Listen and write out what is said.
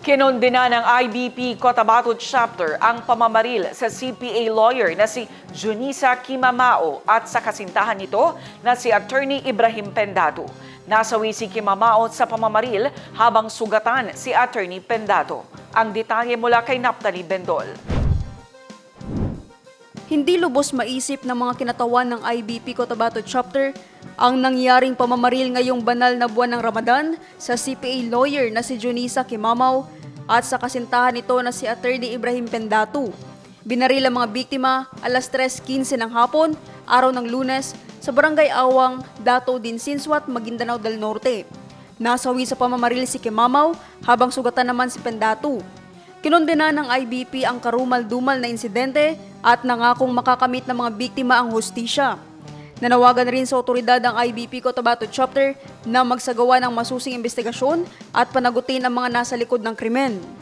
Kinundina ng IBP Cotabato Chapter ang pamamaril sa CPA lawyer na si Junisa Kimamao at sa kasintahan nito na si Attorney Ibrahim Pendato. Nasawi si Kimamao sa pamamaril habang sugatan si Attorney Pendato. Ang detalye mula kay Naptali Bendol. Hindi lubos maisip ng mga kinatawan ng IBP Cotabato Chapter ang nangyaring pamamaril ngayong banal na buwan ng Ramadan sa CPA lawyer na si Junisa Kimamaw at sa kasintahan nito na si Attorney Ibrahim Pendatu. Binaril ang mga biktima alas 3.15 ng hapon, araw ng lunes, sa barangay Awang, Dato din Sinswat, Maguindanao del Norte. Nasawi sa pamamaril si Kimamaw habang sugatan naman si Pendatu. Kinondena ng IBP ang karumal-dumal na insidente at nangakong makakamit ng mga biktima ang hustisya. Nanawagan rin sa otoridad ang IBP Cotabato Chapter na magsagawa ng masusing investigasyon at panagutin ang mga nasa likod ng krimen.